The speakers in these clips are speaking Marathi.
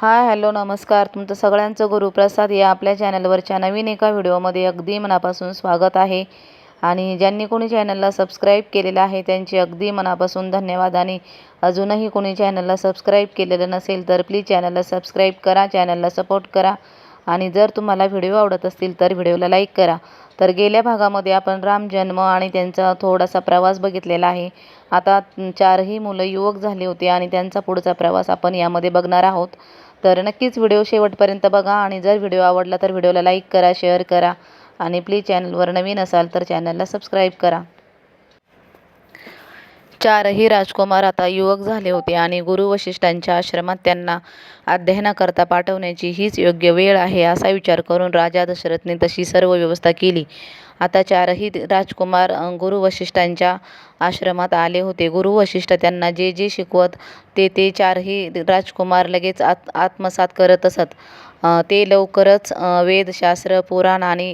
हाय हॅलो नमस्कार. तुमचं सगळ्यांचं गुरुप्रसाद या आपल्या चॅनलवरच्या नवीन एका व्हिडिओमध्ये अगदी मनापासून स्वागत आहे. आणि ज्यांनी कोणी चॅनलला सबस्क्राईब केलेलं आहे त्यांचे अगदी मनापासून धन्यवाद. आणि अजूनही कोणी चॅनलला सबस्क्राईब केलेलं नसेल तर प्लीज चॅनलला सबस्क्राईब करा चॅनलला सपोर्ट करा. आणि जर तुम्हाला व्हिडिओ आवडत असतील तर व्हिडिओला लाईक करा. तर गेल्या भागामध्ये आपण राम जन्म आणि त्यांचा थोडासा प्रवास बघितलेला आहे. आता चारही मुलं युवक झाले होते आणि त्यांचा पुढचा प्रवास आपण यामध्ये बघणार आहोत. तर नक्कीच व्हिडिओ शेवटपर्यंत बघा आणि जर व्हिडिओ आवडला तर व्हिडिओला लाईक करा शेअर करा आणि प्लीज चॅनलवर नवीन असाल तर चॅनलला सबस्क्राईब करा. चारही राजकुमार आता युवक झाले होते आणि गुरु वशिष्ठांच्या आश्रमात त्यांना अध्ययनाकरता पाठवण्याची हीच योग्य वेळ आहे असा विचार करून राजा दशरथने तशी सर्व व्यवस्था केली. आता चारही राजकुमार गुरु वशिष्ठांच्या आश्रमात आले होते. गुरु वशिष्ठ त्यांना जे जे शिकवत ते ते चारही राजकुमार लगेच आत आत्मसात करत असत. ते लवकरच वेदशास्त्र पुराण आणि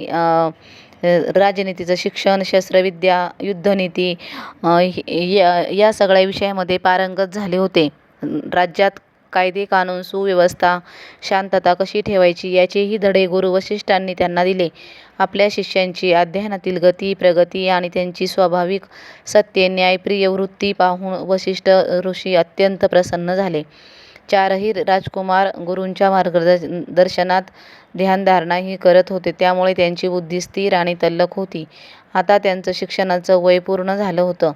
राजनीतीचं शिक्षण शस्त्रविद्या युद्धनीती या या सगळ्या विषयामध्ये पारंगत झाले होते. राज्यात कायदे कानून सुव्यवस्था शांतता कशी ठेवायची याचेही धडे गुरु वशिष्ठांनी त्यांना दिले. आपल्या शिष्यांची अध्ययनातील गती प्रगती आणि त्यांची स्वाभाविक सत्य न्यायप्रिय वृत्ती पाहून वशिष्ठ ऋषी अत्यंत प्रसन्न झाले. चारही राजकुमार गुरूंच्या मार्गदर्शनात ध्यानधारणाही करत होते. त्यामुळे त्यांची बुद्धी स्थिर आणि तल्लख होती. आता त्यांचं शिक्षणाचं वय पूर्ण झालं होतं.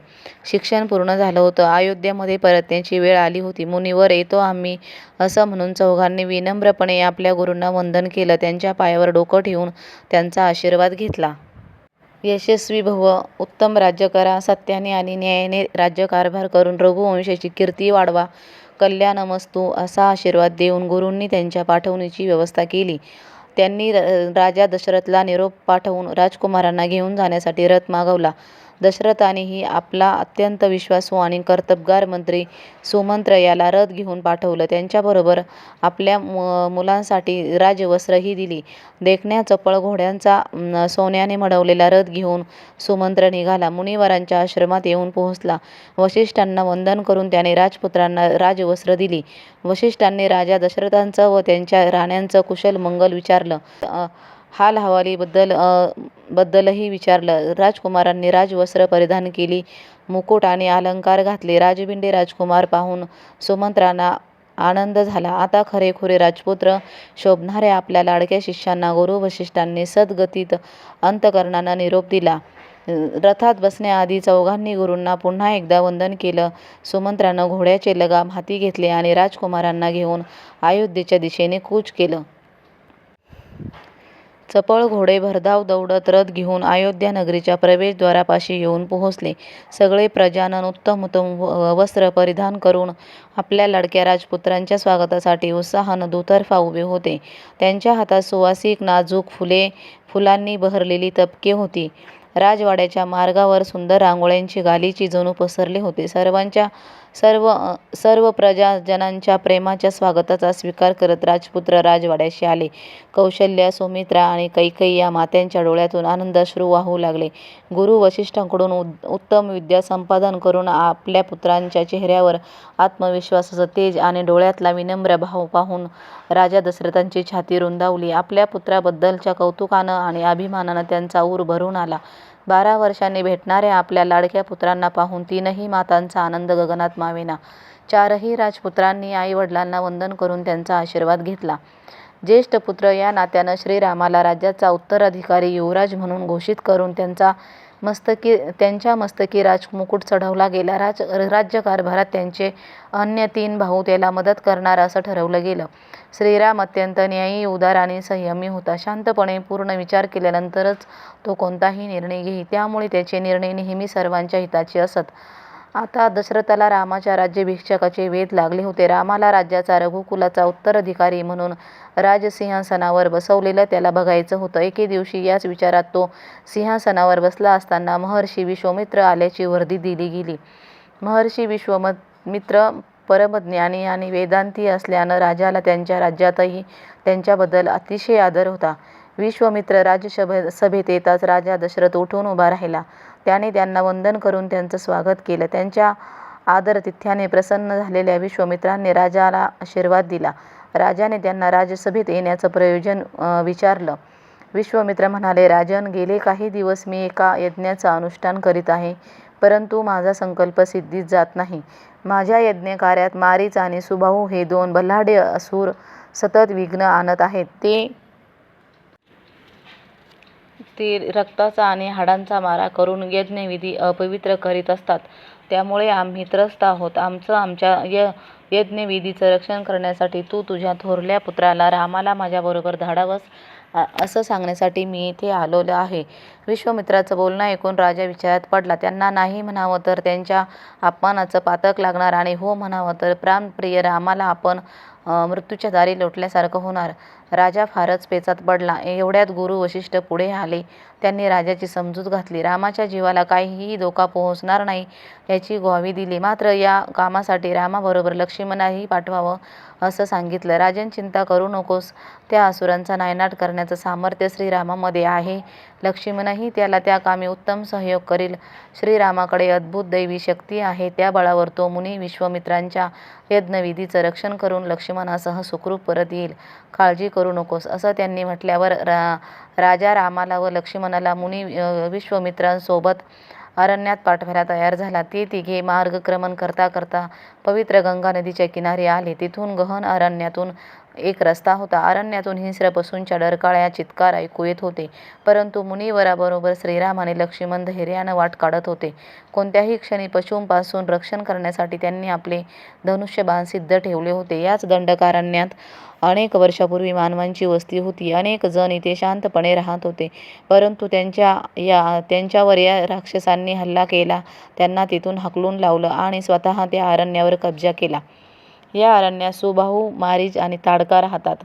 शिक्षण पूर्ण झालं होतं. अयोध्येमध्ये परतण्याची वेळ आली होती. मुनीवर येतो आम्ही असं म्हणून चौघांनी विनम्रपणे आपल्या गुरूंना वंदन केलं. त्यांच्या पायावर डोकं ठेवून त्यांचा आशीर्वाद घेतला. यशस्वी भव उत्तम राज्य करा सत्याने आणि न्यायाने राज्यकारभार करून रघुवंशाची कीर्ती वाढवा. कल्याणमस्तू असा आशीर्वाद देऊन गुरूंनी त्यांच्या पाठवणीची व्यवस्था केली. त्यांनी राजा दशरथला निरोप पाठवून राजकुमारांना घेऊन जाण्यासाठी रथ मागवला. दशरथानेही आपला अत्यंत विश्वासू आणि कर्तबगार मंत्री सुमंत्र याला रथ घेऊन पाठवलं. त्यांच्याबरोबर आपल्या मुलांसाठी राजवस्त्रही दिली. देखण्या चपळ घोड्यांचा सोन्याने मढवलेला रथ घेऊन सुमंत्र निघाला. मुनिवरांच्या आश्रमात येऊन पोहोचला. वशिष्ठांना वंदन करून त्याने राजपुत्रांना राजवस्त्र दिली. वशिष्ठांनी राजा दशरथांचं व त्यांच्या राण्यांचं कुशल मंगल विचारलं. हाल हवालीबद्दल बद्दलही विचारलं. राजकुमारांनी राजवस्त्र परिधान केली मुकुट आणि अलंकार घातले. राजबिंडे राजकुमार पाहून सुमंत्रांना आनंद झाला. आता खरेखुरे राजपुत्र शोभणाऱ्या आपल्या लाडक्या शिष्यांना गुरु वशिष्ठांनी सद्गतीत अंतकरणानं निरोप दिला. रथात बसण्याआधी चौघांनी गुरूंना पुन्हा एकदा वंदन केलं. सुमंत्रानं घोड्याचे लगाम हाती घेतले आणि राजकुमारांना घेऊन अयोध्येच्या दिशेने कूच केलं. चपळ घोडे भरधाव दौडत रथ घेऊन अयोध्या नगरीच्या प्रवेशद्वारापाशी येऊन पोहोचले. सगळे प्रजानन उत्तम उत्तम वस्त्र परिधान करून आपल्या लाडक्या राजपुत्रांच्या स्वागतासाठी उत्साहानं दुतर्फा उभे होते. त्यांच्या हातात सुवासिक नाजूक फुले फुलांनी बहरलेली तपके होती. राजवाड्याच्या मार्गावर सुंदर रांगोळ्यांची गालीची जणू पसरले होते. सर्वांच्या सर्व सर्व प्रजाजनांच्या प्रेमाच्या स्वागताचा स्वीकार करत राजपुत्र राजवाड्याशी आले. कौशल्या सुमित्रा आणि कैकई या मात्यांच्या डोळ्यातून आनंदाश्रू वाहू लागले. गुरु वशिष्ठांकडून उत्तम विद्या संपादन करून आपल्या पुत्रांच्या चेहऱ्यावर आत्मविश्वासाचं तेज आणि डोळ्यातला विनम्र भाव पाहून राजा दशरथांची छाती रुंदावली. आपल्या पुत्राबद्दलच्या कौतुकानं आणि अभिमानानं त्यांचा ऊर भरून आला. बारा वर्षांनी भेटणाऱ्या आपल्या लाडक्या पुत्रांना पाहून तीनही मातांचा आनंद गगनात मावेना. चारही राजपुत्रांनी आईवडिलांना वंदन करून त्यांचा आशीर्वाद घेतला. ज्येष्ठ पुत्र या नात्यानं श्रीरामाला राज्याचा उत्तराधिकारी युवराज म्हणून घोषित करून त्यांचा मस्तकी त्यांच्या मस्तकी राजमुकुट चढवला गेला. राज राज्यकारभारात त्यांचे अन्य तीन भाऊ त्याला मदत करणार असं ठरवलं गेलं. श्रीराम अत्यंत न्यायी उदार आणि संयमी होता. शांतपणे पूर्ण विचार केल्यानंतरच तो कोणताही निर्णय घेई. त्यामुळे त्याचे निर्णय नेहमी सर्वांच्या हिताचे असत. आता दशरथाला रामाच्या राज्याभिषेकाचे वेध लागले होते. रामाला राज्याचा रघुकुलाचा उत्तराधिकारी म्हणून राजसिंहासनावर बसवलेलं त्याला बघायचं होतं. एके दिवशी याच विचारात तो सिंहासनावर बसला असताना महर्षी विश्वमित्र आल्याची वर्दी दिली गेली. महर्षी विश्वमित्र परमज्ञानी आणि वेदांती असल्यानं राजाला त्यांच्या राज्यातही त्यांच्याबद्दल अतिशय आदर होता. विश्वामित्र राज्यसभे सभेत येताच राजा दशरथ उठून उभा राहिला. त्याने त्यांना वंदन करून त्यांचं स्वागत केलं. त्यांच्या आदरतिथ्याने प्रसन्न झालेल्या विश्वामित्रांनी राजाला आशीर्वाद दिला. राजाने त्यांना राज्यसभेत येण्याचं प्रयोजन विचारलं. विश्वामित्र म्हणाले राजन गेले काही दिवस मी एका यज्ञाचं अनुष्ठान करीत आहे परंतु माझा संकल्प सिद्धीत जात नाही. माझ्या यज्ञकार्यात मारीच आणि सुबाहू हे दोन बल्हाडे असुर सतत विघ्न आणत आहेत. ते ती रक्ताचा आणि हाडांचा मारा करून यज्ञविधी अपवित्र करीत असतात. त्यामुळे आम्ही त्रस्त आहोत. आमचं आमच्या य यज्ञविधीचं रक्षण करण्यासाठी तू तुझ्या थोरल्या पुत्राला रामाला माझ्याबरोबर धाडावंस असं सांगण्यासाठी मी इथे आलेलो आहे. विश्वामित्राचं बोलणं ऐकून राजा विचारात पडला. त्यांना नाही म्हणावं तर त्यांच्या अपमानाचं पातक लागणार आणि हो म्हणावं तर प्राणप्रिय रामाला आपण मृत्यूच्या दारी लोटल्यासारखं होणार. राजा फारच पेचात पडला. एवढ्यात गुरु वशिष्ठ पुढे आले. त्यांनी राजाची समजूत घातली. रामाच्या जीवाला काहीही धोका पोहोचणार नाही याची ग्वाही दिली. मात्र या कामासाठी रामाबरोबर लक्ष्मणाही पाठवावं असं सांगितलं. राजन चिंता करू नकोस. त्या असुरांचा नायनाट करण्याचं सामर्थ्य श्रीरामामध्ये आहे. लक्ष्मणही त्याला त्या कामी उत्तम सहयोग करील. श्रीरामाकडे अद्भुत दैवी शक्ती आहे. त्या बळावर तो मुनी विश्वामित्रांच्या यज्ञविधीचं रक्षण करून लक्ष्मणासह सुखरूप परत येईल. काळजी करू करू नकोस असं त्यांनी म्हटल्यावर रा राजा रामाला व लक्ष्मणाला मुनी अ, विश्वामित्रांसोबत अरण्यात पाठवायला तयार झाला. ते तिघे मार्गक्रमण करता करता पवित्र गंगा नदीच्या किनारी आले. तिथून गहन अरण्यातून एक रस्ता होता. अरण्यातून हिंस्र पशूंच्या डरकाळ्या चित्कार ऐकू येत होते. परंतु मुनिवराबरोबर श्रीराम आणि लक्ष्मण धैर्यानं वाट काढत होते. कोणत्याही क्षणी पशूंपासून रक्षण करण्यासाठी त्यांनी आपले धनुष्यबाण सिद्ध ठेवले होते. याच दंडकारण्यात अनेक वर्षापूर्वी मानवांची वस्ती होती. अनेक जण इथे शांतपणे राहत होते. परंतु त्यांच्या या त्यांच्यावर या राक्षसांनी हल्ला केला. त्यांना तिथून हाकलून लावलं आणि स्वतः त्या अरण्यावर कब्जा केला. या अरण्यात सुबाहू मारीच आणि ताडका राहतात.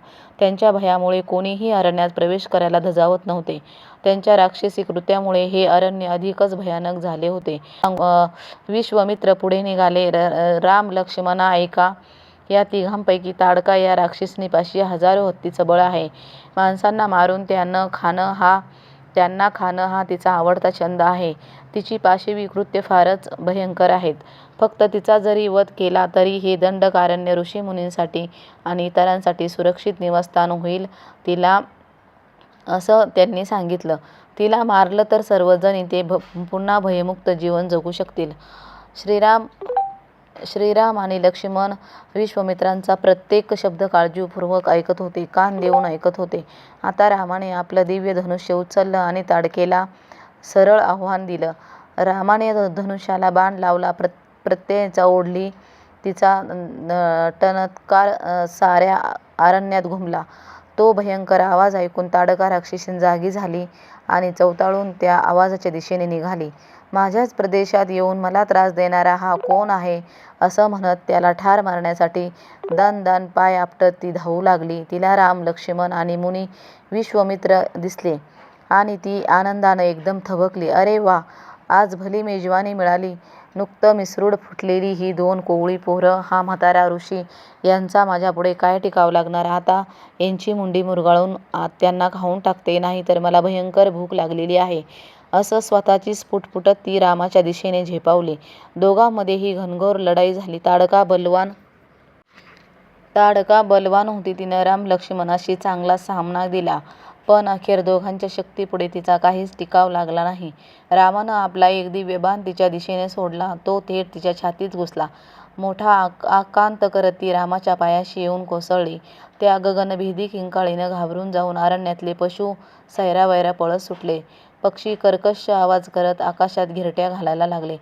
त्यांच्या भयामुळे कोणीही अरण्यात प्रवेश करायला धजावत नव्हते. त्यांच्या राक्षसी कृत्यामुळे हे अरण्य अधिकच भयानक झाले होते. विश्वमित्र विश्वामित्र पुढे निघाले. र- राम लक्ष्मणा ऐका या तिघांपैकी ताडका या राक्षसनीपाशी हजारो हत्तीचं बळ आहे. माणसांना मारून त्यानं खाणं हा त्यांना खाणं हा तिचा आवडता छंद आहे. तिची पाशवी कृत्य फारच भयंकर आहेत. फक्त तिचा जरी वध केला तरी हे दंडकारण्य ऋषीमुनींसाठी आणि इतरांसाठी सुरक्षित निवासस्थान होईल तिला असं त्यांनी सांगितलं. तिला मारलं तर सर्वजण इथे भ पुन्हा भयमुक्त जीवन जगू शकतील. श्रीराम श्रीराम आणि लक्ष्मण विश्वामित्रांचा प्रत्येक शब्द काळजीपूर्वक ऐकत होते कान देऊन ऐकत होते. आता रामाने आपलं दिव्य धनुष्य उचललं आणि ताडकेला सरळ आव्हान दिलं. रामाने धनुष्याला बाण लावला प्र प्रत्ययचा ओढली तिचा टनत्कार टणत्कार साऱ्या अरण्यात घुमला. तो भयंकर आवाज ऐकून ताडका राक्षसीन जागी झाली आणि चवताळून त्या आवाजाच्या दिशेने निघाली. माझ्याच प्रदेशात येऊन मला त्रास देणारा हा कोण आहे? असं म्हणत त्याला ठार मारण्यासाठी दन दन पाय आपटत ती धावू लागली. तिला राम लक्ष्मण आणि मुनी विश्वामित्र दिसले आणि ती आनंदानं एकदम थबकली. अरे वा आज भली मेजवानी मिळाली. नुकतं मिसरूड फुटलेली ही दोन कोवळी पोरं. हा म्हातारा ऋषी यांचा माझ्यापुढे काय टिकाव लागणार? आता यांची मुंडी मुरगाळून त्यांना खाऊन टाकते. नाही तर मला भयंकर भूक लागलेली आहे. असं स्वतःची स्फुटफुटत ती रामाच्या दिशेने झेपावली. दोघांमध्येही घनघोर लढाई झाली. ताडका बलवान ताडका बलवान होती तिनं राम लक्ष्मणाशी चांगला सामना दिला. पण अखेर दोघांच्या शक्तीपुढे तिचा काहीच टिकाव लागला नाही. रामानं आपला एक दिव्य बाण तिच्या दिशेने सोडला. तो थेट तिच्या छातीत घुसला. मोठा आक आकांत करत ती रामाच्या पायाशी येऊन कोसळली. त्या गगनभेदी किंकाळीनं घाबरून जाऊन अरण्यातले पशु सैरावैरा पळत सुटले. पक्षी कर्कश आवाज करत आकाशात घिरट्या घालायला लागले.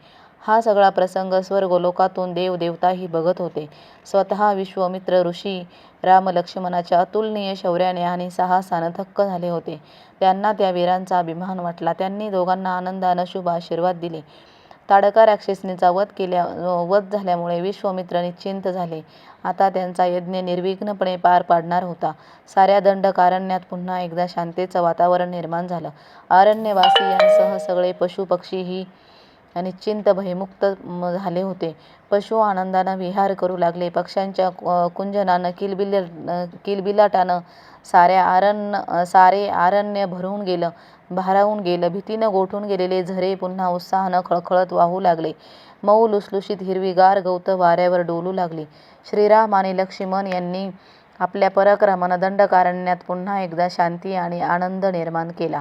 हा सगळा प्रसंग स्वर्गलोकातून देवदेवताही बघत होते. स्वतः विश्वामित्र ऋषी राम लक्ष्मणाच्या अतुलनीय शौर्याने आणि साहसानं थक्क झाले होते. त्यांना त्या वीरांचा अभिमान वाटला. त्यांनी दोघांना आनंदानं शुभ आशीर्वाद दिले. ताडका राक्षसनीचा वध केल्या वध झाल्यामुळे विश्वामित्र निश्चिंत झाले. आता त्यांचा यज्ञ निर्विघ्नपणे पार पाडणार होता. साऱ्या दंडकारण्यात पुन्हा एकदा शांततेचं वातावरण निर्माण झालं. अरण्यवासियांसह सगळे पशुपक्षीही निश्चिंत भयमुक्त म- झाले होते. पशु आनंदानं विहार करू लागले. पक्ष्यांच्या कुंजनानं किलबिल किलबिलाटानं साऱ्या आरण्य सारे आरण्य भरून गेलं. भारावून गेलं. भीतीनं गोठून गेलेले झरे पुन्हा उत्साहानं खळखळत वाहू लागले. मऊ लुसलुशीत हिरवीगार गवतं वाऱ्यावर डोलू लागली. श्रीराम आणि लक्ष्मण यांनी आपल्या पराक्रमानं दंडकारण्यात पुन्हा एकदा शांती आणि आनंद निर्माण केला.